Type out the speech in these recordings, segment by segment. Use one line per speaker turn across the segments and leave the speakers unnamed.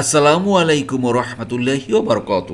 আসসালামু আলাইকুম রহমতুল্লাহি বরকত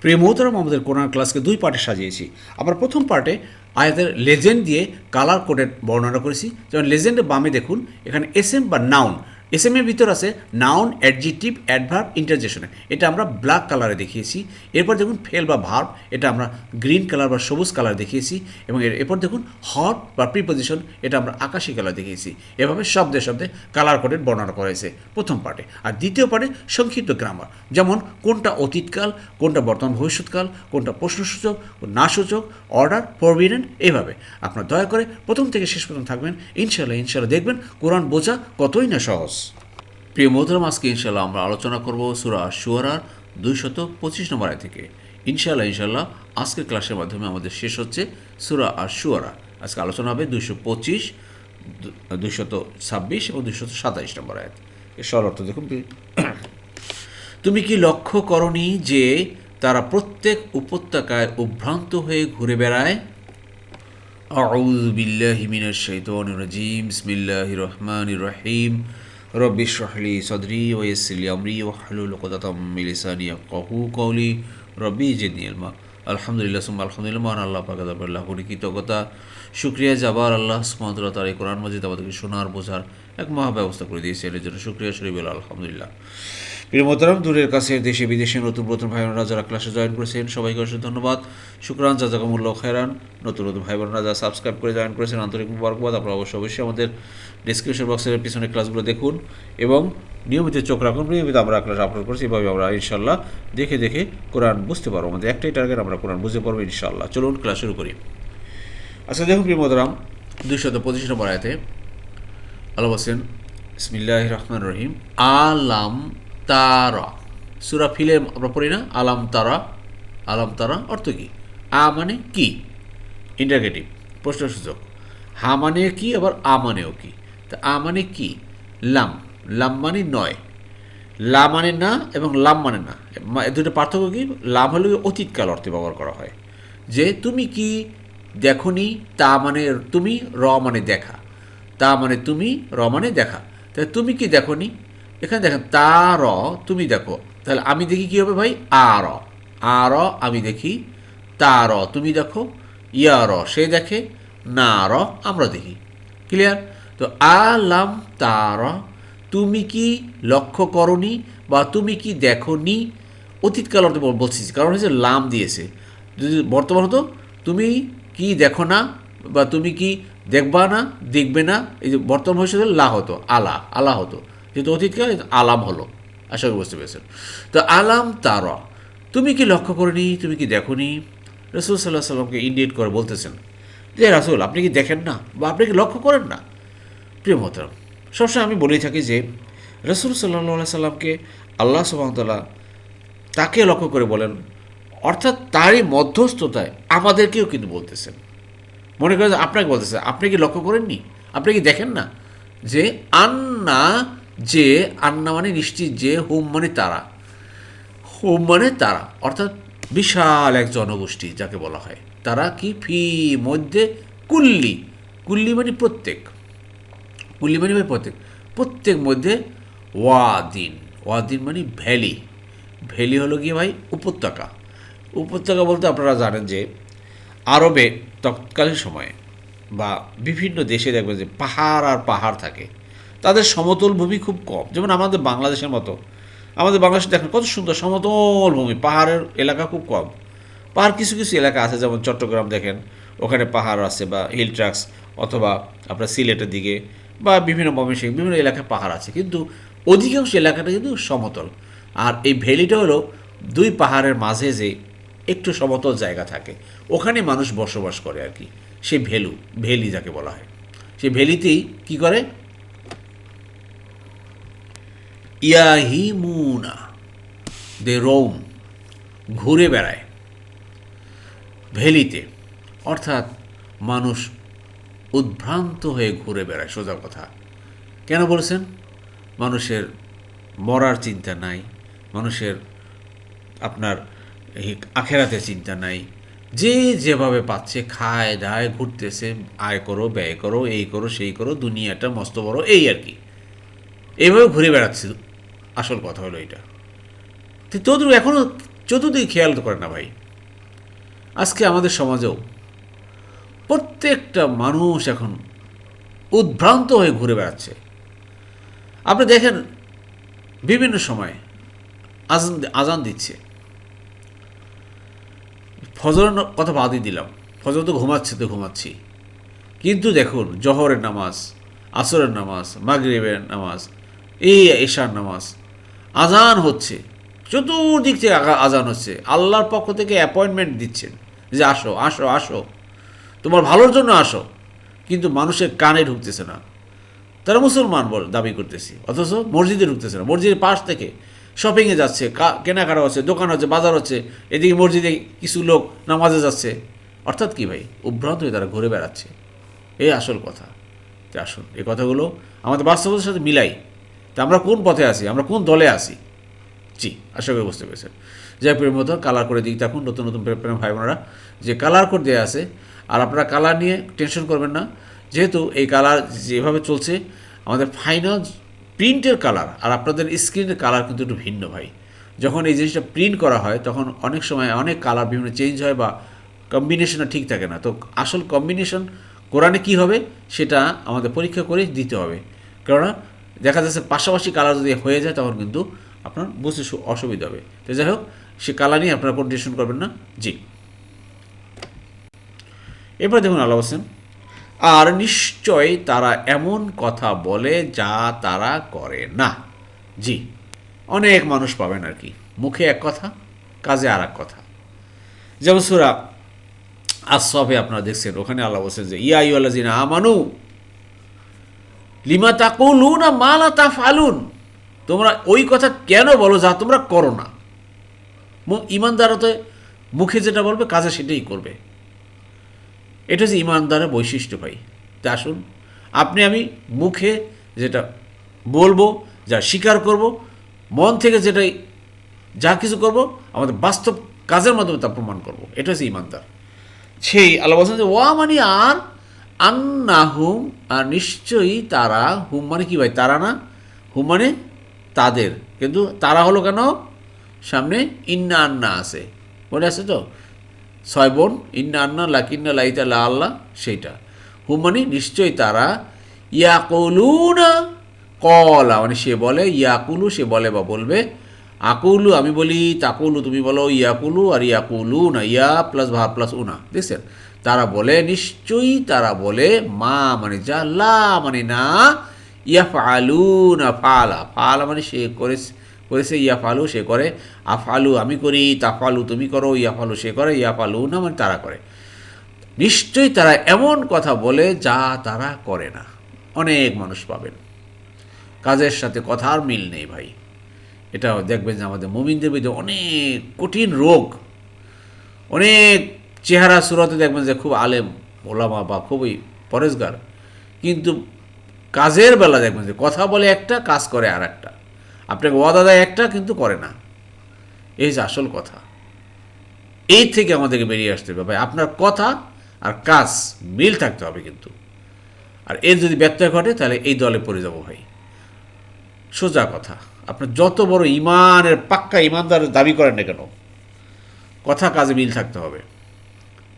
প্রিয় মোহতারাম, আমাদের কোরআন ক্লাসকে দুই পার্টে সাজিয়েছি। আবার প্রথম পার্টে আয়াতের লেজেন্ড দিয়ে কালার কোডের বর্ণনা করেছি। যেমন লেজেন্ডের বামে দেখুন, এখানে এস এম বা নাউন এস এম এর ভিতর আছে নাউন অ্যাডজেক্টিভ অ্যাডভার্ব ইন্টারজেকশনে এটা আমরা ব্ল্যাক কালারে দেখিয়েছি। এরপর দেখুন ফেল বা ভার্ব এটা আমরা গ্রিন কালার বা সবুজ কালার দেখিয়েছি। এবং এর এরপর দেখুন হট বা প্রিপোজিশন এটা আমরা আকাশি কালার দেখিয়েছি। এভাবে শব্দে শব্দে কালার কোডের বর্ণনা করা হয়েছে প্রথম পার্টে। আর দ্বিতীয় পার্টে সংক্ষিপ্ত গ্রামার যেমন কোনটা অতীতকাল, কোনটা বর্তমান ভবিষ্যৎকাল, কোনটা প্রশ্নসূচক না সূচক অর্ডার ফরবিডেন এইভাবে আপনার দয়া করে প্রথম থেকে শেষ পর্যন্ত থাকবেন। ইনশাল্লাহ ইনশাল্লাহ দেখবেন কোরআন বোঝা কতই না সহজ। প্রিয় মোহতরম আজকে ইনশাল্লাহ আমরা আলোচনা করব সুরা সুয়ারার দুইশত পঁচিশ নম্বর আয় থেকে। ইনশাল্লাহ ইনশাল্লাহ আজকের ক্লাসের মাধ্যমে আমাদের শেষ হচ্ছে সুরা আর সুয়ারা আজকে আলোচনা হবে দুইশো পঁচিশ, দুইশত ছাব্বিশ এবং দুইশত সাতাইশ নম্বর আয় এর সর অর্থ দেখুন তুমি কি লক্ষ্য করনি যে তারা প্রত্যেক উপত্যকায় উভ্রান্ত হয়ে ঘুরে বেড়ায়? আউজ বিসমিল্লাহ রহমান রহিম। رب اشرح لي صدري ويسر لي أمري واحلل عقدة من لساني يفقهوا قولي ربي زدني علما আলহামদুলিল্লাহ সুম্মা আলহামদুলিল্লাহ মহান আল্লাহ পাক আল্লাহ করি কৃতজ্ঞতা শুক্রিয়া যাবার আল্লাহ সুমতলা তার এই কোরআন মজিদ আমাদেরকে শোনার বোঝার এক মহা ব্যবস্থা করে দিয়েছে এর জন্য শুক্রিয়া শরীফ আলহামদুলিল্লাহ প্রিয় দূরের কাছে দেশে বিদেশে নতুন নতুন ভাই বোনেরা যারা ক্লাসে জয়েন করেছেন। সবাইকে অসংখ্য ধন্যবাদ। শুক্রান, জাজাকামুল্লাহ খেরান নতুন নতুন ভাই বোনেরা যারা সাবস্ক্রাইব করে জয়েন করেছেন। আন্তরিক মুবারকবাদ। আপনারা অবশ্যই অবশ্যই আমাদের ডিসক্রিপশন বক্সের পিছনে ক্লাসগুলো দেখুন এবং নিয়মিত চোখ রাখুন। নিয়মিত আমরা ক্লাস আপলোড করছি। এভাবে আমরা ইনশাল্লাহ দেখে দেখে কোরআন বুঝতে পারব। আমাদের একটাই টার্গেট আমরা কোরআন বুঝতে পারব ইনশাল্লাহ চলুন ক্লাস শুরু করি। আচ্ছা দেখুন প্রিয় মোহতারাম, দুইশত পঁচিশ নম্বর আয়তে আল্লাহ বলছেন ইসমিল্লাহ রহমান রহিম। আলাম তারা সুরা ফিলে আমরা পড়ি না? আলাম তারা আলাম তারা অর্থ কি? আ মানে কি? ইন্টারগেটিভ প্রশ্নসূচক। হা মানে কি, আবার আ মানেও কি? তা আ মানে কি? লাম। লাম মানে নয়। লা মানে না এবং লাম মানে না। দুটো পার্থক্য কি? লাম হলে অতীতকাল অর্থে ব্যবহার করা হয়। যে তুমি কি দেখনি, তা মানে তুমি র মানে দেখা। তা মানে তুমি র মানে দেখা। তাহলে তুমি কি দেখনি এখানে দেখেন তা র তুমি দেখো। তাহলে আমি দেখি কী হবে ভাই? আর র আ র আমি দেখি তা র তুমি দেখো ইয়া র সে দেখে না র আমরা দেখি। ক্লিয়ার তো আলাম তার, তুমি কি লক্ষ্য করনি বা তুমি কি দেখো নি অতীতকাল অর্থে বলছিস কারণ হচ্ছে লাম দিয়েছে। যদি বর্তমান হতো, তুমি কি দেখো না বা তুমি কি দেখবা না, দেখবে না? এই যে বর্তমান ভবিষ্যতে লা হতো আলা আলা হতো। যেহেতু অতীতকাল আলাম হলো। আশা করি বুঝতে পেরেছেন। তো আলাম তার। তুমি কি লক্ষ্য করনি? তুমি কি দেখনি? রসুল সাল্লাহ সাল্লামকে ইন্ডিয়েট করে বলতেছেন যে, রাসুল, আপনি কি দেখেন না? বা আপনি কি লক্ষ্য করেন না? প্রিয় মোহতারাম, সবসময় আমি বলেই থাকি যে, রসুল সাল্লাহ সাল্লামকে আল্লাহ সুবাহতাল্লাহ তাকে লক্ষ্য করে বলেন, অর্থাৎ তারই মধ্যস্থতায় আমাদেরকেও কিন্তু বলতেছেন। মনে করেন আপনাকে বলতেছে, আপনি কি লক্ষ্য করেননি? আপনি কি দেখেন না? যে, আন্না যে আন্না মানে নিশ্চিত যে হোম মানে তারা। হোম মানে তারা। অর্থাৎ বিশাল এক জনগোষ্ঠী যাকে বলা হয়। তারা কি? ফি মধ্যে কুল্লি। কুল্লি মানে প্রত্যেক। কুল্লি মানে প্রত্যেক। প্রত্যেক মধ্যে ওয়াদিন। ওয়াদিন মানে ভ্যালি। ভ্যালি হলো গিয়ে ভাই? উপত্যকা। উপত্যকা বলতে আপনারা জানেন যে আরবে তৎকালীন সময়ে বা বিভিন্ন দেশে দেখবেন যে পাহাড় আর পাহাড় থাকে। তাদের সমতল ভূমি খুব কম। যেমন আমাদের বাংলাদেশের মতো। আমাদের বাংলাদেশে দেখেন কত সুন্দর সমতল ভূমি। পাহাড়ের এলাকা খুব কম। পাহাড় কিছু কিছু এলাকা আছে, যেমন চট্টগ্রাম দেখেন। ওখানে পাহাড় আছে বা হিল ট্রাক্স অথবা আপনার সিলেটের দিকে বা বিভিন্ন ময়মনসিংহ, বিভিন্ন এলাকায় পাহাড় আছে। কিন্তু অধিকাংশ এলাকাটা কিন্তু সমতল। আর এই ভ্যালিটা হলো দুই পাহাড়ের মাঝে যে একটু সমতল জায়গা থাকে। ওখানে মানুষ বসবাস করে আর কি। সেই ভ্যালু, ভ্যালি যাকে বলা হয়। সেই ভ্যালিতেই কি করে? ইয়াহিমুনা দে রোম ঘুরে বেড়ায়। ভেলিতে, অর্থাৎ মানুষ উদ্ভ্রান্ত হয়ে ঘুরে বেড়ায়, সোজা কথা। কেন বলেছেন? মানুষের মরার চিন্তা নাই, মানুষের আপনার আখেরাতে চিন্তা নাই। যে যেভাবে পাচ্ছে, খায়, দায়, ঘুরতেছে, আয় করো, ব্যয় করো, এই করো, সেই করো, দুনিয়াটা মস্ত বড়, এই আর কি। এইভাবে ঘুরে বেড়াচ্ছে আসল কথা হলো এটা তোদের এখনও চতুর্দিকে খেয়াল করে না ভাই। আজকে আমাদের সমাজেও প্রত্যেকটা মানুষ এখন উদ্ভ্রান্ত হয়ে ঘুরে বেড়াচ্ছে। আপনি দেখেন বিভিন্ন সময় আজান আজান দিচ্ছে। ফজরের কথা বাদই দিলাম। ফজর তো ঘুমাচ্ছে, তো ঘুমাচ্ছি। কিন্তু দেখুন, জহরের নামাজ, আসরের নামাজ, মাগরিবের নামাজ, এই এশার নামাজ আজান হচ্ছে। চতুর্দিক থেকে আজান হচ্ছে। আল্লাহর পক্ষ থেকে অ্যাপয়েন্টমেন্ট দিচ্ছেন। যে আসো আসো আসো। তোমার ভালোর জন্য আসো। কিন্তু মানুষের কানে ঢুকতেছে না। তারা মুসলমান বল দাবি করতেছি। অথচ মসজিদে ঢুকতেছে না। মসজিদের পাশ থেকে শপিংয়ে যাচ্ছে কেনাকাটা হচ্ছে, দোকান হচ্ছে, বাজার হচ্ছে, এদিকে মসজিদে কিছু লোক নামাজে যাচ্ছে। অর্থাৎ কি ভাই? উভ্রান্ত হয়ে তারা ঘুরে বেড়াচ্ছে। এই আসল কথা। আসুন, এই কথাগুলো আমাদের বাস্তবতার সাথে মিলাই। তা আমরা কোন পথে আছি? আমরা কোন দলে আছি? জি, আশা করি বুঝতে পেরেছেন। যাই প্রেম মতো কালার করে দিই থাকুন, নতুন নতুন প্রেম ভাই বোনেরা যে কালার কোড দেওয়া আছে, আর আপনারা কালার নিয়ে টেনশন করবেন না। যেহেতু এই কালার যেভাবে চলছে, আমাদের ফাইনাল প্রিন্টের কালার আর আপনাদের স্ক্রিনের কালার কিন্তু একটু ভিন্ন ভাই। যখন এই জিনিসটা প্রিন্ট করা হয়, তখন অনেক সময় অনেক কালার বিভিন্ন চেঞ্জ হয় বা কম্বিনেশনটা ঠিক থাকে না। তো আসল কম্বিনেশন কোরআনে কী হবে, সেটা আমাদের পরীক্ষা করে দিতে হবে। কেননা দেখা যাচ্ছে পাশাপাশি কালার যদি হয়ে যায়, তখন কিন্তু আপনার বুঝতে অসুবিধা হবে। তো যাই হোক, সে কালার নিয়ে আপনারা কোনো টেনশন করবেন না। জি। এরপর দেখুন আল্লাহ হোসেন আর নিশ্চয় তারা এমন কথা বলে যা তারা করে না। জি, অনেক মানুষ পাবেন আর কি। মুখে এক কথা, কাজে আর এক কথা। যেমন সুরা আসফে আপনারা দেখছেন, ওখানে আল্লাহ বলছেন যে, ইয়া ইউল্লাজিনা আমানু লিমা তাকুলু না মালা তা ফালুন তোমরা ওই কথা কেন বলো যা তোমরা করো না? ইমানদারতে মুখে যেটা বলবে, কাজে সেটাই করবে। এটা হচ্ছে ইমানদারের বৈশিষ্ট্য ভাই। তা আসুন, আপনি আমি মুখে যেটা বলব, যা স্বীকার করব, মন থেকে যেটাই যা কিছু করব, আমাদের বাস্তব কাজের মাধ্যমে তা প্রমাণ করব। এটা হচ্ছে ইমানদার। সেই, আল্লাহ বলছেন যে, ওয়া মানে আর আন্না হুম আর নিশ্চয়ই তারা, হুম মানে কী ভাই? তারা না? হুম মানে তাদের। কিন্তু তারা হলো কেন? সামনে ইন্না আন্না আছে। মনে আছে তো? ছয় বোন, ইন্না আন্না লাকিন্না লাইতা লা আল্লাহ, সেইটা। হুম মানে নিশ্চয়ই তারা, ইয়াকুলুনা, কলা মানে সে বলে, ইয়াকুলু, সে বলে বা বলবে, আকুলু, আমি বলি, তাকুলু, তুমি বলো, ইয়াকুলু, আর ইয়াকুলু না ইয়া প্লাস ভা প্লাস উনা। দেখছেন? তারা বলে, নিশ্চয়ই তারা বলে, মা মানে যা, লা মানে না ইয়া ফালু। না ফালা ফালা মানে সে করে, করেছে ইয়া ফালু সে করে। আফালু আমি করি তাফালু তুমি করো ইয়া ফালু সে করে ইয়া ফালু না মানে তারা করে। নিশ্চয়ই তারা এমন কথা বলে যা তারা করে না। অনেক মানুষ পাবেন। কাজের সাথে কথার মিল নেই ভাই। এটা দেখবেন যে আমাদের মোমিনদের মধ্যে অনেক কঠিন রোগ, অনেক চেহারা সুরতে দেখবেন যে খুব আলেম, ওলামা বা খুবই পরেশগার। কিন্তু কাজের বেলা দেখবেন যে কথা বলে একটা, কাজ করে আর একটা আপনাকে ওয়াদা দেয় একটা, কিন্তু করে না। এই যে আসল কথা। এই থেকে আমাদেরকে বেরিয়ে আসতে হবে। ভাই, আপনার কথা আর কাজ মিল থাকতে হবে কিন্তু। আর এর যদি ব্যত্যয় ঘটে, তাহলে এই দলে পড়ে যাব ভাই। সোজা কথা। আপনার যত বড় ইমানের পাক্কা ইমানদার দাবি করেন না কেন, কথা কাজে মিল থাকতে হবে।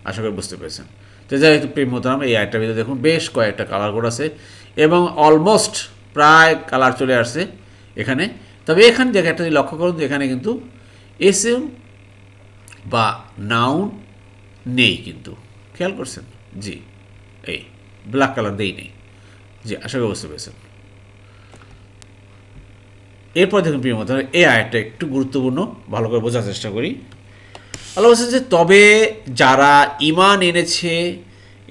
আশা করি বুঝতে পেরেছেন। তো যাই হোক প্রেম মোতারাম এই আয়টার ভিতরে দেখুন। বেশ কয়েকটা কালার কোড আছে এবং অলমোস্ট প্রায় কালার চলে আসছে এখানে। তবে এখানে দেখে একটা লক্ষ্য করুন এখানে কিন্তু এস এম বা নাউন নেই কিন্তু। খেয়াল করছেন? জি, এই ব্ল্যাক কালার দেই নেই। জি, আশা করি বুঝতে পেরেছেন। এরপর দেখুন প্রিয় মতো এই আয়টা একটু গুরুত্বপূর্ণ, ভালো করে বোঝার চেষ্টা করি। আল্লাহ বলছেন যে, তবে যারা ইমান এনেছে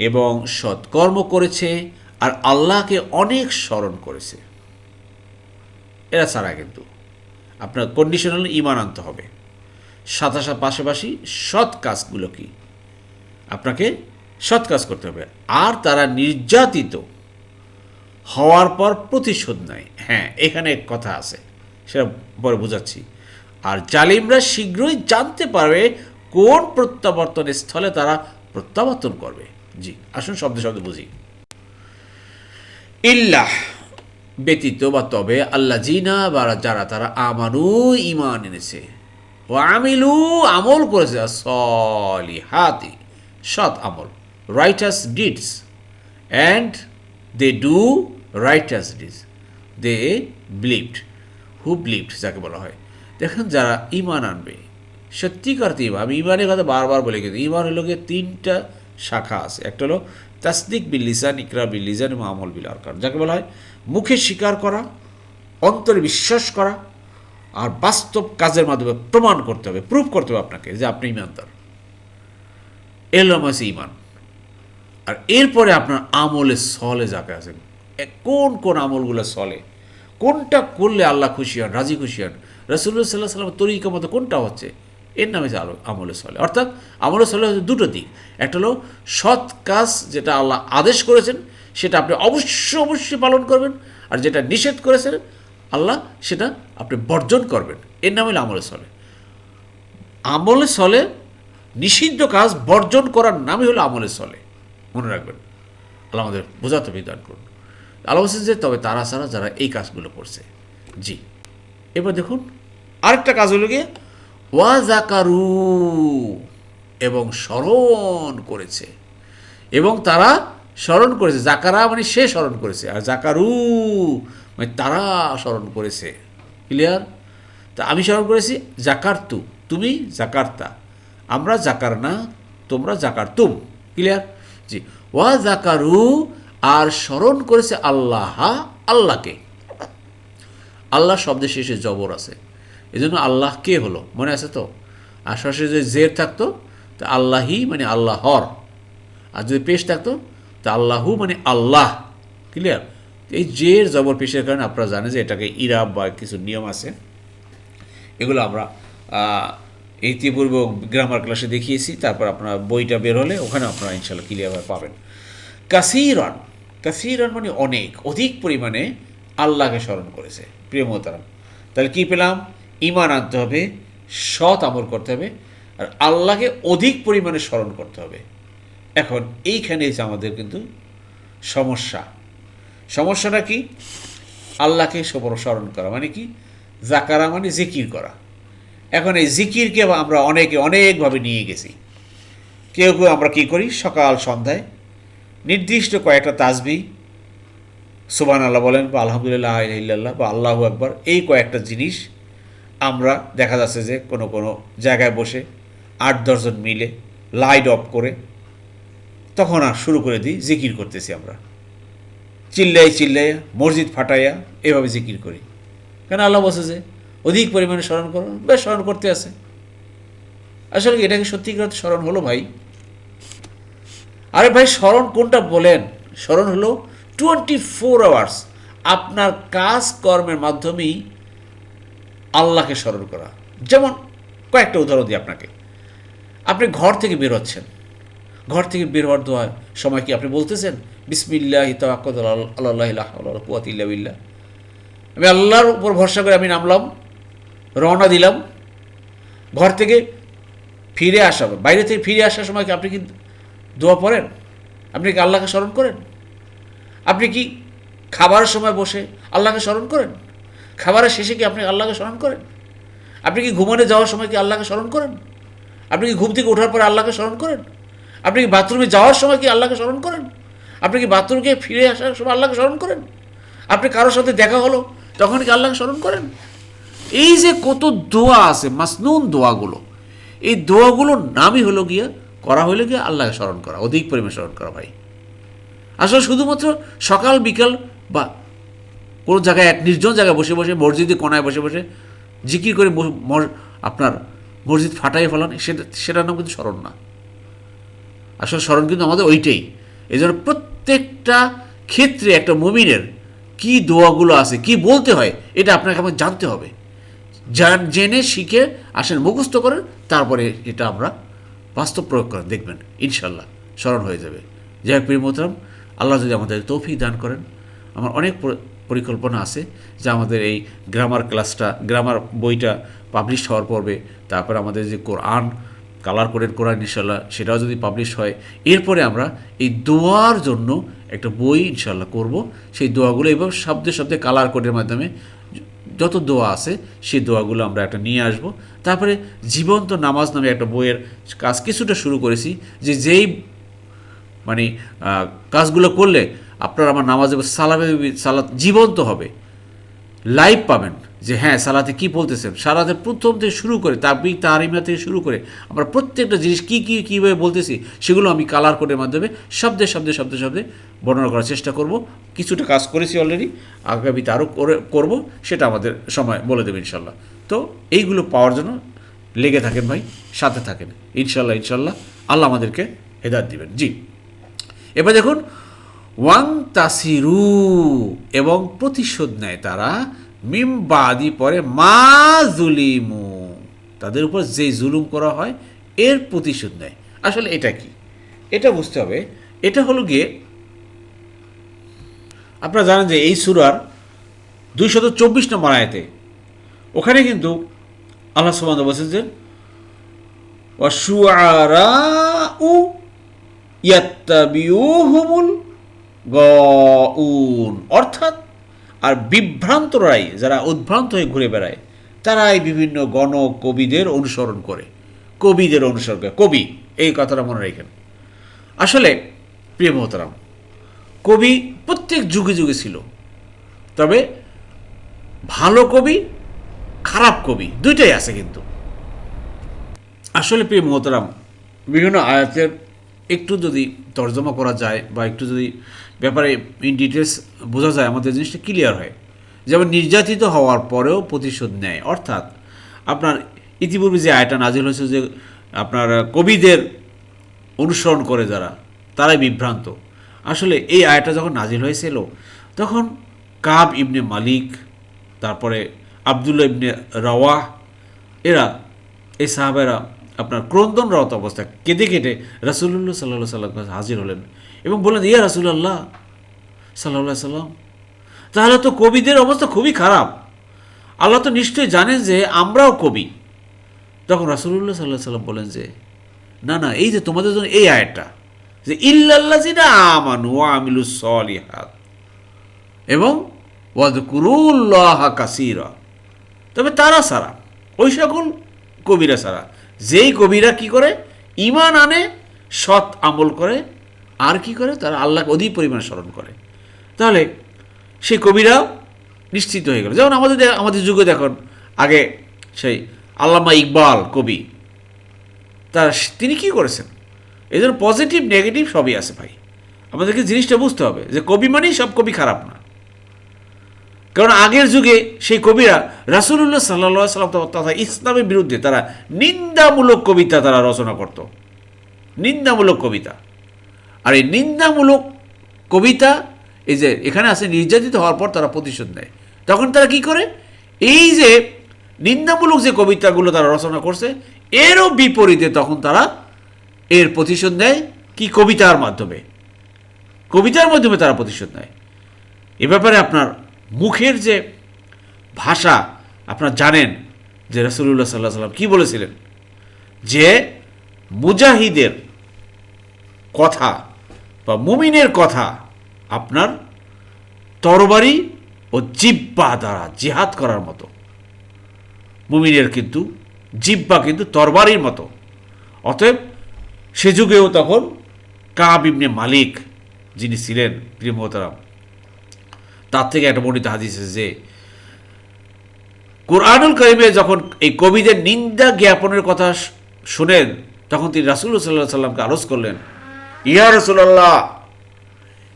এবং সৎকর্ম করেছে আর আল্লাহকে অনেক স্মরণ করেছে, এরা ছাড়া কিন্তু আপনার কন্ডিশনাল ইমান আনতে হবে। সাথে পাশাপাশি সৎ কাজগুলো কি? আপনাকে সৎ কাজ করতে হবে। আর তারা নির্যাতিত হওয়ার পর প্রতিশোধ নেয়। হ্যাঁ এখানে এক কথা আছে, সেটা পরে বোঝাচ্ছি। আর জালিমরা শীঘ্রই জানতে পারবে কোন প্রত্যাবর্তন স্থলে তারা প্রত্যাবর্তন করবে? জি, আসুন শব্দ শব্দ বুঝি। ইল্লাহ ব্যতীত বা তবে আল্লাহ জিনা বা যারা তারা আমানু ইমান এনেছে। ও আমিলু আমল করেছে সলি হাতি সৎ আমল righteous deeds and they do righteous deeds they believed who believed যাকে বলা হয়। দেখেন যারা ইমান আনবে সত্যিকার ইমান ইমানের কথা বারবার বলে গেছি। ইমান হলো গিয়ে তিনটা শাখা আছে। একটা হলো তাসদিক বিল লিসান, ইকরা বিল লিসান এবং আমল বিল আরকান। যাকে বলা হয় মুখে স্বীকার করা, অন্তরে বিশ্বাস করা আর বাস্তব কাজের মাধ্যমে প্রমাণ করতে হবে প্রুভ করতে হবে আপনাকে যে আপনি ইমানদার। এলাম আছে ইমান। আর এরপরে আপনার আমলে সলে যাকে আছে কোন কোন আমলগুলো সলে, কোনটা করলে আল্লাহ খুশি হন, রাজি খুশি হন রসুল্লাহ সাল্লাহ সাল্লাম তরিকা মতো কোনটা হচ্ছে? এর নামে হচ্ছে আলো আমলে সলে অর্থাৎ আমলে সলে হচ্ছে দুটো দিক। একটা হলো সৎ কাজ যেটা আল্লাহ আদেশ করেছেন, সেটা আপনি অবশ্যই অবশ্যই পালন করবেন, আর যেটা নিষেধ করেছেন, আল্লাহ সেটা আপনি বর্জন করবেন। এর নাম হলো আমলে সলে আমলে সলে নিষিদ্ধ কাজ বর্জন করার নামই হলো আমলে সলে মনে রাখবেন। আল্লাহ আমাদের বোঝাতে বিধান করুন। আল্লাহ বলছেন যে, তবে তারা ছাড়া যারা এই কাজগুলো করছে। জি। এবার দেখুন, আরেকটা কাজ হলো গিয়ে ওয়াজাকারু, এবং স্মরণ করেছে। এবং তারা স্মরণ করেছে। জাকারা মানে সে স্মরণ করেছে। আর জাকারু মানে তারা স্মরণ করেছে। ক্লিয়ার তা আমি স্মরণ করেছি জাকার তু তুমি জাকারতা। আমরা জাকার না, তোমরা জাকার তুম ক্লিয়ার জি। ওয়া জাকারু আর স্মরণ করেছে আল্লাহ, আল্লাহকে। আল্লাহ শব্দের শেষে জবর আছে। এই জন্য আল্লাহ কে হলো? মনে আছে তো? আর যদি জের থাকতো, তা আল্লাহি মানে আল্লাহর আর যদি পেশ থাকতো, তা আল্লাহু মানে আল্লাহ। ক্লিয়ার এই জের জবর পেশের কারণে আপনারা জানেন যে এটাকে ইরাব বা কিছু নিয়ম আছে। এগুলো আমরা ইতিপূর্বে গ্রামার ক্লাসে দেখিয়েছি, তারপর আপনার বইটা বের হলে ওখানে আপনারা ইনশাল্লাহ ক্লিয়ারভাবে পাবেন। কাসিরন কাসিরন মানে অনেক, অধিক পরিমাণে আল্লাহকে স্মরণ করেছে, প্রিয় মোহতারাম। তাহলে কী পেলাম? ইমান আনতে হবে, সৎ আমল করতে হবে, আর আল্লাহকে অধিক পরিমাণে স্মরণ করতে হবে। এখন এইখানে এসে আমাদের কিন্তু সমস্যা। সমস্যাটা কি? আল্লাহকে স্মরণ করা। মানে কি? জাকারা মানে জিকির করা। এখন এই জিকিরকে আমরা অনেকে অনেকভাবে নিয়ে গেছি। কেউ কেউ আমরা কী করি? সকাল, সন্ধ্যায় নির্দিষ্ট কয়েকটা তাজবি সুবান আল্লাহ বলেন বা আলহামদুলিল্লাহ ইল্লাল্লাহ বা আল্লাহু একবার এই কয়েকটা জিনিস আমরা দেখা যাচ্ছে যে কোনো কোনো জায়গায় বসে আট দশজন মিলে লাইট অফ করে তখন আর শুরু করে দিই, জিকির করতেছি আমরা। চিল্লাই চিল্লাই মসজিদ ফাটাইয়া এভাবে জিকির করি। কেন আল্লাহ বসে যে অধিক পরিমাণে স্মরণ করো? বেশ, স্মরণ করতে আছে। আসলে এটাকে সত্যিকার স্মরণ হলো ভাই? আরে ভাই, স্মরণ কোনটা বলেন? স্মরণ হলো টোয়েন্টি ফোর আওয়ার্স আপনার কাজ কর্মের মাধ্যমেই আল্লাহকে স্মরণ করা। যেমন কয়েকটা উদাহরণ দিই আপনাকে। আপনি ঘর থেকে বের হচ্ছেন। ঘর থেকে বের হওয়ার দোয়া সময় কি আপনি বলতেছেন? বিসমিল্লাহ তাওয়াক্কাত আল্লাহ কুয়াতিল্লা আমি আল্লাহর উপর ভরসা করে আমি নামলাম, রওনা দিলাম। ঘর থেকে ফিরে আসা বাইরে থেকে ফিরে আসার সময় কি আপনি কি দোয়া পড়েন? আপনি কি আল্লাহকে স্মরণ করেন? আপনি কি খাবারের সময় বসে আল্লাহকে স্মরণ করেন? খাবারের শেষে কি আপনি আল্লাহকে স্মরণ করেন? আপনি কি ঘুমানো যাওয়ার সময় কি আল্লাহকে স্মরণ করেন? আপনি কি ঘুম থেকে ওঠার পরে আল্লাহকে স্মরণ করেন? আপনি কি বাথরুমে যাওয়ার সময় কি আল্লাহকে স্মরণ করেন? আপনি কি বাথরুমকে ফিরে আসার সময় আল্লাহকে স্মরণ করেন? আপনি কারোর সাথে দেখা হলো, তখন কি আল্লাহকে স্মরণ করেন? এই যে কত দোয়া আছে, মাসনুন দোয়াগুলো, এই দোয়াগুলোর নামই হলো গিয়া, করা হলো গিয়ে আল্লাহকে স্মরণ করা, অধিক পরিমাণে স্মরণ করা ভাই। আসলে শুধুমাত্র সকাল, বিকাল বা কোনো জায়গায় এক নির্জন জায়গায় বসে বসে মসজিদে কোনায় বসে বসে জিকির করে আপনার মসজিদ ফাটাই ফেলান, সেটা সেটার নাম কিন্তু স্মরণ না। আসলে স্মরণ কিন্তু আমাদের ওইটাই। এই জন্য প্রত্যেকটা ক্ষেত্রে একটা মুমিনের কি দোয়াগুলো আছে, কি বলতে হয়, এটা আপনাকে আমাকে জানতে হবে। জান জেনে, শিখে, আসেন, মুখস্থ করেন, তারপরে এটা আমরা বাস্তব প্রয়োগ করেন, দেখবেন ইনশাল্লাহ স্মরণ হয়ে যাবে। যাই হোক, প্রিয় মোহতারাম, আল্লাহ যদি আমাদের তৌফিক দান করেন, আমার অনেক পরিকল্পনা আছে যে আমাদের এই গ্রামার ক্লাসটা গ্রামার বইটা পাবলিশ হওয়ার পর্বে, তারপর আমাদের যে কোরআন কালার কোডের কোরআন ইনশাল্লাহ সেটাও যদি পাবলিশ হয়, এরপরে আমরা এই দোয়ার জন্য একটা বই ইনশাল্লাহ করব। সেই দোয়াগুলো এভাবে শব্দে শব্দে কালার কোডের মাধ্যমে যত দোয়া আছে, সেই দোয়াগুলো আমরা একটা নিয়ে আসব। তারপরে জীবন্ত নামাজ নামে একটা বইয়ের কাজ কিছুটা শুরু করেছি যে যেই মানে কাজগুলো করলে আপনার আমার নামাজে সালামে সালাত জীবন্ত হবে। লাইভ পাবেন যে হ্যাঁ সালাতে কি বলতেছেন? সালাতে প্রথম থেকে শুরু করে তাবি তাহারিমা থেকে শুরু করে আমরা প্রত্যেকটা জিনিস কী কী, কীভাবে বলতেছি, সেগুলো আমি কালার কোডের মাধ্যমে শব্দে শব্দে শব্দে শব্দে বর্ণনা করার চেষ্টা করব। কিছুটা কাজ করেছি অলরেডি আগামীতে আরও করে, করব, সেটা আমাদের সময় বলে দেবে ইনশাল্লাহ। তো এইগুলো পাওয়ার জন্য লেগে থাকেন ভাই, সাথে থাকেন। ইনশাল্লাহ ইনশাল্লাহ আল্লাহ আমাদেরকে হেদাত দিবেন। জি। এবার দেখুন ওয়াং তাসিরু, এবং প্রতিশোধ নেয় তারা। মিম বাদি পরে মা জুলিমু। তাদের উপর যে জুলুম করা হয়, এর প্রতিশোধ নেয়। আসলে এটা কি? এটা বুঝতে হবে। এটা হলো গিয়ে, আপনারা জানেন যে এই সুরার দুইশত চব্বিশ নম্বর আয়তে, ওখানে কিন্তু আল্লাহ সুবাদ বলছেন যে উ ইয়াত্তাবিউহুমুল গউন। অর্থাৎ, আর বিভ্রান্তরাই যারা উদ্ভ্রান্ত হয়ে ঘুরে বেড়ায়, তারাই বিভিন্ন গণ কবিদের অনুসরণ করে। কবিদের অনুসরণ করে। কবি, এই কথাটা মনে রাখেন। আসলে, প্রিয় মোহতারাম, কবি প্রত্যেক যুগে যুগে ছিল। তবে ভালো কবি, খারাপ কবি, দুইটাই আছে কিন্তু। আসলে, প্রিয় মোহতারাম, বিভিন্ন আয়াতের একটু যদি তর্জমা করা যায় বা একটু যদি ব্যাপারে ইন ডিটেলস বোঝা যায়, আমাদের জিনিসটা ক্লিয়ার হয়। যেমন নির্যাতিত হওয়ার পরেও প্রতিশোধ নেয়। অর্থাৎ আপনার ইতিপূর্বে যে আয়টা নাজিল হয়েছে যে আপনার কবিদের অনুসরণ করে যারা, তারাই বিভ্রান্ত। আসলে এই আয়টা যখন নাজিল হয়েছিল, তখন কাব ইবনে মালিক, তারপরে আবদুল্লা ইবনে রওয়াহ, এরা, এই সাহাবেরা আপনার ক্রন্দনরত অবস্থা কেঁদে কেটে রাসুল্লাহ সাল্লাহ সাল্লাম হাজির হলেন। এবং বললেন, ইয়া রাসুল্লাহ সাল্লাহ সাল্লাম, তাহলে তো কবিদের অবস্থা খুবই খারাপ। আল্লাহ তো নিশ্চয়ই জানেন যে আমরাও কবি। তখন রাসুল্লাহ সাল্লাহ সাল্লাম বলেন যে, না না, এই যে তোমাদের জন্য এই আয়টা যে ইল্লাল্লাহ জিনা আমানু আমিলু সলিহাত এবং ওয়াদকুরুল্লাহ কাসিরা, তবে তারা সারা, ওই সকল কবিরা সারা। যেই কবিরা কি করে? ইমান আনে, সৎ আমল করে আর কি করে? তারা আল্লাহকে অধিক পরিমাণে স্মরণ করে। তাহলে সেই কবিরাও নিশ্চিত হয়ে গেল। যেমন আমাদের আমাদের যুগে দেখুন, আগে সেই আল্লামা ইকবাল কবি, তার তিনি কি করেছেন? এই জন্য পজিটিভ নেগেটিভ সবই আছে ভাই। আমাদেরকে জিনিসটা বুঝতে হবে যে কবি মানেই সব কবি খারাপ না। কারণ আগের যুগে সেই কবিরা রাসুলুল্লাহ সাল্লা সাল্লাম তথা ইসলামের বিরুদ্ধে তারা নিন্দামূলক কবিতা তারা রচনা করত। নিন্দামূলক কবিতা। আর এই নিন্দামূলক কবিতা, এই যে এখানে আসে নির্যাতিত হওয়ার পর তারা প্রতিশোধ নেয়। তখন তারা কি করে? এই যে নিন্দামূলক যে কবিতাগুলো তারা রচনা করছে, এরও বিপরীতে তখন তারা এর প্রতিশোধ নেয় কি কবিতার মাধ্যমে। কবিতার মাধ্যমে তারা প্রতিশোধ নেয়। এ ব্যাপারে আপনার মুখের যে ভাষা, আপনার জানেন যে রসুল্লাহ সাল্লাহ সাল্লাম কী বলেছিলেন? যে মুজাহিদের কথা বা মুমিনের কথা আপনার তরবারি ও জিব্বা দ্বারা জিহাদ করার মতো। মুমিনের কিন্তু জিব্বা কিন্তু তরবারির মতো। অতএব সে যুগেও তখন কাব ইবনে মালিক যিনি ছিলেন, প্রিয় মোহতারাম, তার থেকে একটা বর্ণিত হাদিস যে, কোরআনুল করিমে যখন এই কবিদের নিন্দা জ্ঞাপনের কথা শুনেন, তখন তিনি রাসুল্লাহ সাল্লাহ সাল্লামকে আলোচ করলেন ইয়া রসুল্লাহ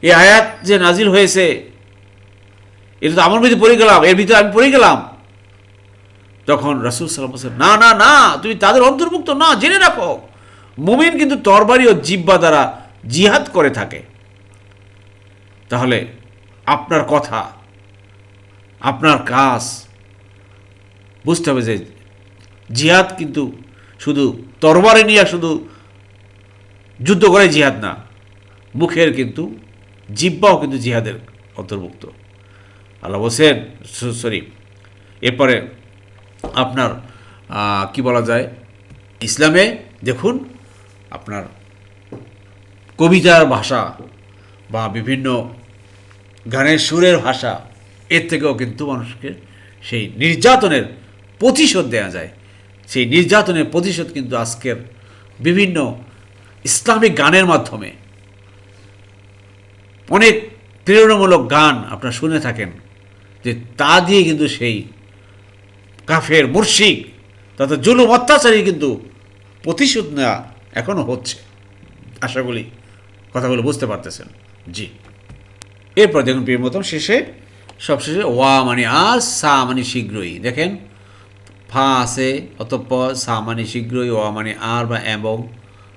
এই আয়াত যে নাজিল হয়েছে এটা তো আমার ভিতরে পড়ে গেলাম এর ভিতরে আমি পড়ে গেলাম। তখন রাসুল সাল্লাম বলছেন, না না না তুমি তাদের অন্তর্ভুক্ত না জেনে রাখো। মুমিন কিন্তু তরবারি ও জিব্বা দ্বারা জিহাদ করে থাকে। তাহলে আপনার কথা আপনার কাজ বুঝতে হবে যে জিহাদ কিন্তু শুধু তরবারে নিয়ে শুধু যুদ্ধ করে জিহাদ না। মুখের কিন্তু জিব্বাও কিন্তু জিহাদের অন্তর্ভুক্ত। আল্লাহ হোসেন সরি, এরপরে আপনার কি বলা যায়, ইসলামে দেখুন, আপনার কবিতার ভাষা বা বিভিন্ন গানের সুরের ভাষা, এর থেকেও কিন্তু মানুষকে সেই নির্যাতনের প্রতিশোধ দেওয়া যায়। সেই নির্যাতনের প্রতিশোধ কিন্তু আজকের বিভিন্ন ইসলামিক গানের মাধ্যমে। অনেক প্রেরণামূলক গান আপনারা শুনে থাকেন, যে তা দিয়ে কিন্তু সেই কাফের মুর্শিক তথা জুলুম অত্যাচারী কিন্তু প্রতিশোধ নেওয়া এখনও হচ্ছে। আশা করি কথাগুলো বুঝতে পারতেছেন। জি। এরপর দেখুন প্রিয় মতন শেষে, সবশেষে ওয়া মানে আর, সা মানে শীঘ্রই। দেখেন, ফা আছে, অতঃপর সা মানে শীঘ্রই, ওয়া মানে আর বা এবং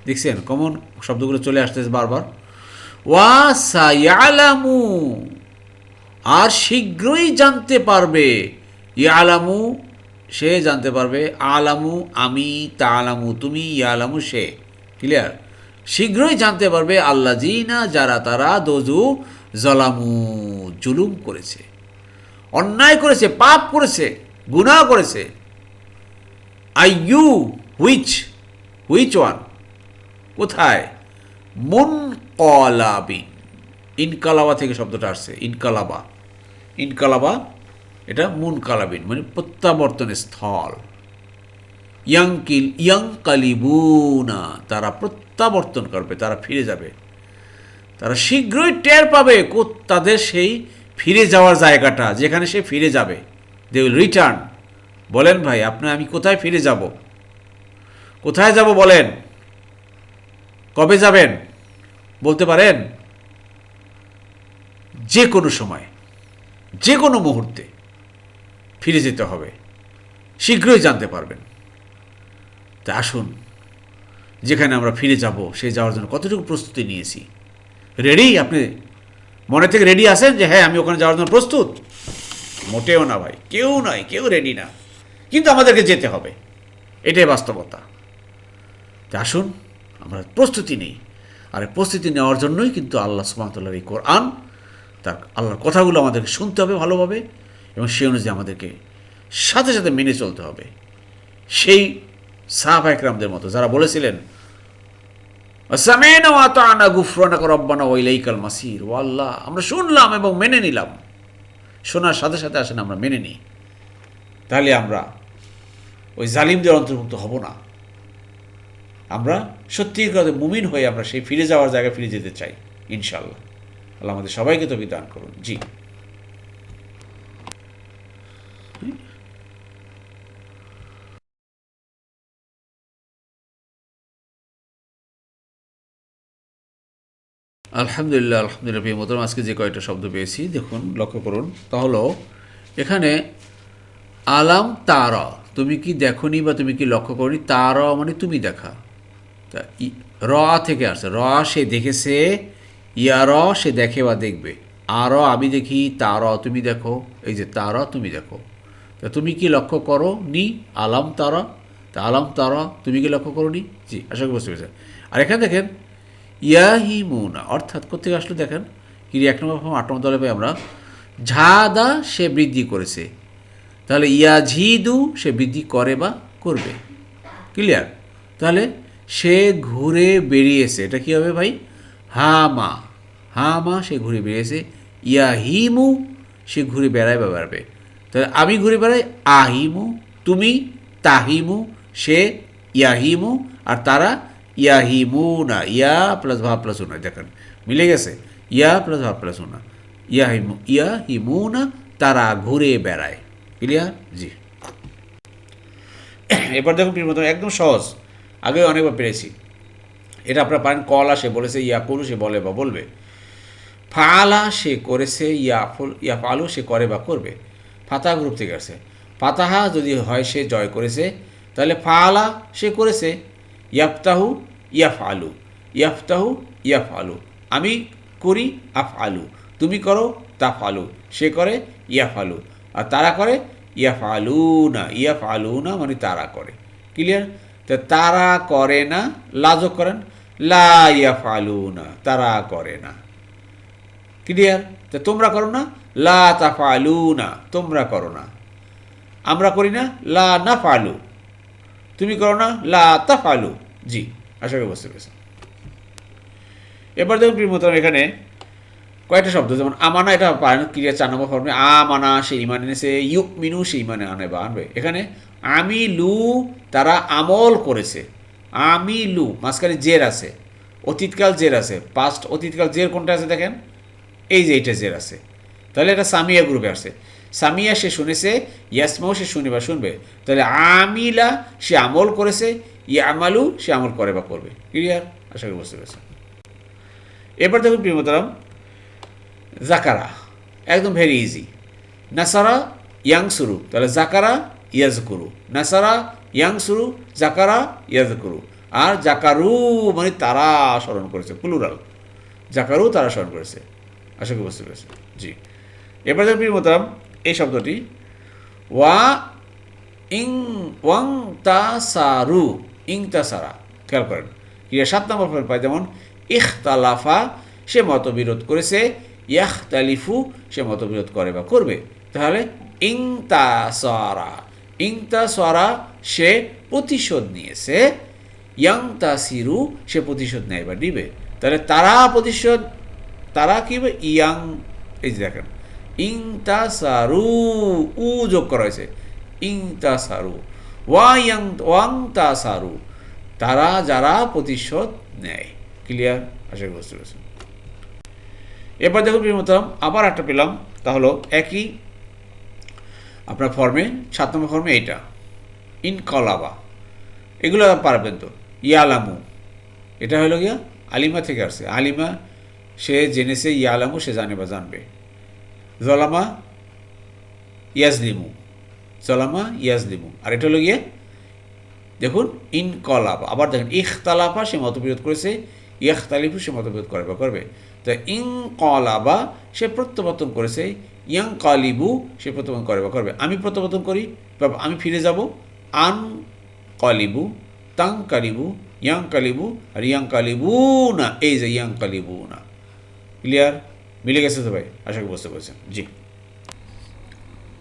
দেখছেন? কমন শব্দগুলো চলে আসতেছে বারবার। ওয়া আর শীঘ্রই জানতে পারবে। ইয়ালামু, সে জানতে পারবে, আলামু আমি তা আলামু তুমি, ইয়ালামু সে। ক্লিয়ার শীঘ্রই জানতে পারবে আল্লাহ জিনা যারা তারা দোজু জলামু, জুলুম করেছে। অন্যায় করেছে, পাপ করেছে, গুনাহ করেছে। I you which which one কোথায়? মন কলাবিন ইনকালাবা থেকে শব্দটা আসছে। ইনকালাবা। ইনকালাবা, এটা মুন কালাবিন মানে প্রত্যাবর্তনের স্থল। ইয়াংকিল ইয়াং কালিবুনা তারা প্রত্যাবর্তন করবে, তারা ফিরে যাবে। তারা শীঘ্রই টের পাবে তাদের সেই ফিরে যাওয়ার জায়গাটা, যেখানে সে ফিরে যাবে। দে উইল রিটার্ন বলেন ভাই, আপনি, আমি কোথায় ফিরে যাব? কোথায় যাব বলেন? কবে যাবেন? বলতে পারেন যে কোনো সময় যে কোনো মুহূর্তে ফিরে যেতে হবে। শীঘ্রই জানতে পারবেন। তা আসুন, যেখানে আমরা ফিরে যাব সে যাওয়ার জন্য কতটুকু প্রস্তুতি নিয়েছি। রেডি আপনি মনে থেকে রেডি আছেন যে হ্যাঁ আমি ওখানে যাওয়ার জন্য প্রস্তুত? মোটেও না ভাই, কেউ নয় কেউ রেডি না। কিন্তু আমাদেরকে যেতে হবে। এটাই বাস্তবতা। তা আসুন আমরা প্রস্তুতি নেই। আর প্রস্তুতি নেওয়ার জন্যই কিন্তু আল্লাহ সুমাতুল্লাহর এই কোরআন, তার আল্লাহর কথাগুলো আমাদেরকে শুনতে হবে ভালোভাবে এবং সেই অনুযায়ী আমাদেরকে সাথে সাথে মেনে চলতে হবে। সেই সাহাব একরামদের মতো যারা বলেছিলেন ওয়াইলাইকাল মাসির। ও আল্লাহ আমরা শুনলাম এবং মেনে নিলাম। শোনার সাথে সাথে আসেন, আমরা মেনে নিই। তাহলে আমরা ওই জালিমদের অন্তর্ভুক্ত হব না। আমরা সত্যি কথা মুমিন হয়ে আমরা সেই ফিরে যাওয়ার জায়গায় ফিরে যেতে চাই ইনশাল্লাহ আল্লাহ আমাদের সবাইকে তো বিধান করুন। জি। আলহামদুলিল্লাহ আলহামদুলিল্লাহ মতন আজকে যে কয়েকটা শব্দ পেয়েছি, দেখুন, লক্ষ্য করুন। তা হলো, এখানে আলাম তার, তুমি কি দেখনি বা তুমি কি লক্ষ্য করনি? তার মানে তুমি দেখা। তা র থেকে আসছে। র সে দেখেছে, ইয়া র সে দেখে বা দেখবে। আর আমি দেখি তার তুমি দেখো। এই যে তার তুমি দেখো। তা তুমি কি লক্ষ্য করো নি? আলাম তারা তা আলাম তারা তুমি কি লক্ষ্য করো নি? জি, আশা করি বুঝতে পেরেছেন। আর এখানে দেখেন ইয়াহিমুনা অর্থাৎ কোথেকে আসলে দেখেন? কি এক নম্বর ফর্ম, আট নম্বর দলে পাই আমরা। ঝাদা সে বৃদ্ধি করেছে। তাহলে ইয়া ইয়াঝিদু সে বৃদ্ধি করে বা করবে। ক্লিয়ার? তাহলে সে ঘুরে বেরিয়েছে। এটা কী হবে ভাই? হা মা হা মা সে ঘুরে বেরিয়েছে। ইয়া হিমু সে ঘুরে বেড়ায় বা বেড়াবে। তাহলে আমি ঘুরে বেড়াই আহিমু, তুমি তাহিমু, সে ইয়াহিমু, আর তারা ইয়াহিমু না ইয়া প্লাস ভাব প্লাস উনা, দেখেন, মিলে গেছে। ইয়া প্লাস ভা প্লাস উনা। ইয়াহিমু ইয়াহিমু না তারা ঘুরে বেড়ায়। ক্লিয়ার জি। এবার দেখুন, প্রিয় একদম সহজ। আগেও অনেকবার পেরেছি। এটা আপনারা পারেন, কলা সে বলেছে ইয়া করু সে বলে বা বলবে। ফালা সে করেছে, ইয়া ফুল ফালু সে করে বা করবে। ফাতা গ্রুপ থেকে আসছে ফাতাহা যদি হয় সে জয় করেছে, তাহলে ফালা সে করেছে। ইয়াফতাহু ইয়াফ আলু ইয়াফতাহু ইয়াফ আলু আমি করি আফ আলু তুমি করো তাফ আলু সে করে ইয়াফ আলু আর তারা করে ইয়াফ আলু না ইয়াফ আলু না মানে তারা করে। ক্লিয়ার তো তারা করে না, লাজক করেন, লা ইয়াফ আলু না তারা করে না। ক্লিয়ার তো তোমরা করো না, লা তাফালু না তোমরা করো না। আমরা করি না, লা না ফালু তুমি করো না, লা তাফালু। জি, আশা করি বুঝতে পেরেছেন। এবার দেখুন প্রিয় মতন এখানে কয়েকটা শব্দ, যেমন আমানা, এটা পারেন, ক্রিয়া চার নম্বর ফর্মে আমানা সে ইমান এনেছে ইউক মিনু সে ইমানে আনে বা আনবে। এখানে আমি লু তারা আমল করেছে। আমি লু, মাঝখানে জের আছে, অতীতকাল জের আছে পাস্ট অতীতকাল জের কোনটা আছে দেখেন? এই যে এইটা জের আছে। তাহলে এটা সামিয়া গ্রুপে আসছে। সামিয়া সে শুনেছে ইয়াসমাও সে শুনে বা শুনবে। তাহলে আমিলা সে আমল করেছে, ইয়ামালু সে আমল করে বা করবে। ক্লিয়ার আশা করি বুঝতে পেরেছেন। এবার দেখুন প্রিয়মতারাম জাকারা একদম ভেরি ইজি নাসারা ইয়াং শুরু তাহলে জাকারা ইয়াজ করু নাসারা ইয়াং শুরু জাকারা ইয়াজ করু আর জাকারু মানে তারা স্মরণ করেছে প্লুরাল জাকারু তারা স্মরণ করেছে আশা করি বুঝতে পেরেছে জি এবার দেখুন প্রিয়মতারাম এই শব্দটি ওয়া ইং ওয়াং তা সারু ইং তা সারা খেয়াল করেন ক্রিয়া সাত নম্বর পাই যেমন ইখতালাফা সে মতবিরোধ করেছে ইয়াহ তালিফু সে মতবিরোধ করে বা করবে। তাহলে ইং তা সরা ইং সরা সে প্রতিশোধ নিয়েছে ইয়াং তা সিরু সে প্রতিশোধ নেয় বা নিবে। তাহলে তারা প্রতিশোধ, তারা কি ইয়াং, এই যে দেখেন ইং উ যোগ করা হয়েছে ইং ওয়া ওয়াং তা সারু তারা যারা প্রতিশোধ নেয়। ক্লিয়ার? আশা করি বুঝতে পেরেছেন। এবার দেখুন প্রিয়মতাম আবার একটা পেলাম, তা হলো একই আপনার ফর্মে সাত নম্বর ফর্মে এইটা। ইনকলাবা। এগুলো পারবেন তো। ইয়ালামু। এটা হলো গিয়া আলিমা থেকে আসছে। আলিমা, সে জেনেছে ইয়ালামু, সে জানে বা জানবে। জলামা ইয়াজলিমু। জলামা ইয়াজলিমু। আর এটা হলো গিয়ে, দেখুন, ইনকলাবা। আবার দেখেন, ইখতালাফা সে মতবিরোধ করেছে, ইয়াখতালিফু সে মতবিরোধ করে বা করবে। তো ইং কলাবা, সে প্রত্যাবর্তন করেছে। ইয়াং কালিবু, সে প্রত্যাবর্তন করে বা করবে। আমি প্রত্যাবর্তন করি, বা আমি ফিরে যাব। আন কলিবু, তাং কালিবু, ইয়াং কালিবু, আর ইয়াং কালিবু না এই যে ইয়াং কালিবু না ক্লিয়ার মিলে গেছে তো ভাই? আশা করি বুঝতে পারছেন। জি।